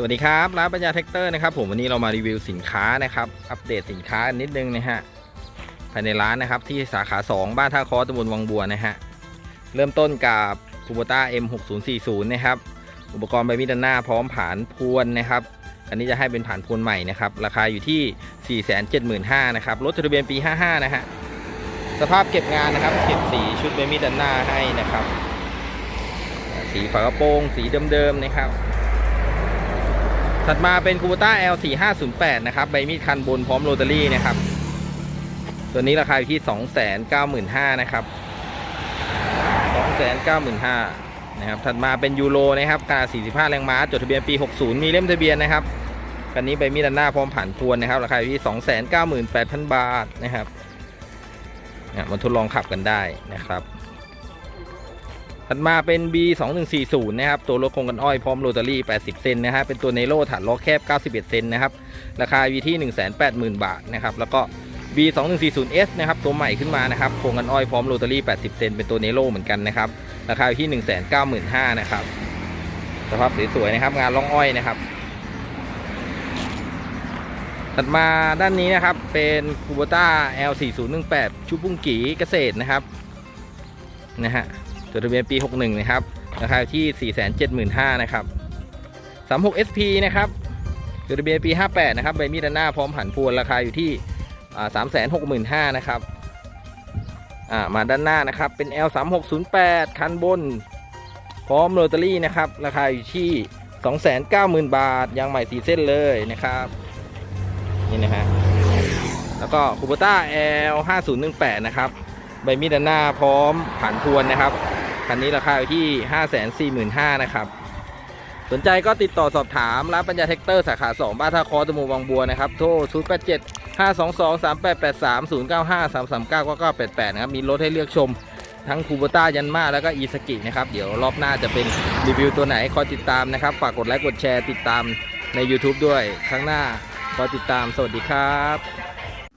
สวัสดีครับร้านปัญญาแท็กเตอร์นะครับผมวันนี้เรามารีวิวสินค้านะครับ อัปเดตสินค้านิดนึงนะฮะภายในร้านนะครับที่สาขา 2 บ้านท่าคอตำบลวังบัวนะฮะเริ่มต้นกับคูโบต้า M6040 นะครับอุปกรณ์ใบมีดด้านหน้าพร้อมผานพวนนะครับ อันนี้จะให้เป็นผานพวนใหม่นะครับ ราคาอยู่ที่ 475,000นะครับรถทะเบียนปี 55 นะฮะสภาพเก็บงานนะครับเก็บสีชุดใบมีดด้านหน้าให้นะครับ สีฝากระโปรงสีเดิมๆนะครับ ถัดมาเป็นคู b ต้า L4508 นะครับ ใบมีดคันบนพร้อมโรตารี่นะครับ ตัวนี้ราคาอยู่ที่ 295,000นะครับ 295,000นะครับ ถัดมาเป็นยูโรนะครับขนาด45 แรงม้า จดทะเบียนปี 60 มีเล่มทะเบียนนะครับคันนี้ใบมีดด้านหน้าพร้อมผ่านพวนนะครับ ราคาอยู่ที่ 298,000 บาทนะครับมาทดลองขับกันได้นะครับ ถัดมาเป็น B 2 1 4 0 นะครับ ตัวรถโครงกันอ้อยพร้อมโรตารี่ 80 เซนนะฮะ เป็นตัวเนโรฐานล้อแคบ 91 เซนนะครับ ราคาอยู่ที่ 180,000 บาทนะครับ แล้วก็ B 2 1 4 0 S นะครับ ตัวใหม่ขึ้นมานะครับโครงกันอ้อยพร้อมโรตารี่ 80 เซนเป็นตัวเนโรเหมือนกันนะครับ ราคาอยู่ที่ 195,000นะครับ สภาพสวยๆนะครับ งานล่องอ้อยนะครับ ถัดมาด้านนี้นะครับ เป็นคูโบต้า L 4 0 1 8 ชุบบุ้งกีเกษตรนะครับ นะฮะ จดทะเบียนปี 61 นะครับ ราคาอยู่ที่ 475,000นะครับ 36 SP นะครับจดทะเบียนปี 58 นะครับ ใบมีดด้านหน้าพร้อมผันพวนราคาอยู่ที่ 365,000นะครับมาด้านหน้านะครับ เป็น L 3608 คันบน พร้อมโรตารี่นะครับ ราคาอยู่ที่ 290,000 บาท ยางใหม่สีเส้นเลยนะครับ นี่นะฮะ แล้วก็คูโบต้า L 5018 นะครับ ใบมีดด้านหน้าพร้อมผ่านทวนนะครับ คันนี้ราคาอยู่ที่ 545,000นะครับ สนใจก็ติดต่อสอบถามร้านปัญญาแท็กเตอร์สาขา 2 บ้านท่าคอตมูวังบัวนะครับ โทร 087 522 3883 095 339 9988 นะครับ มีรถให้เลือกชมทั้งคูโบต้ายันมาแล้วก็อีสกินะครับ เดี๋ยวรอบหน้าจะเป็นรีวิวตัวไหนคอยติดตามนะครับ ฝากกดไลค์กดแชร์ติดตามใน YouTube ด้วย ครั้งหน้าคอยติดตามสวัสดีครับ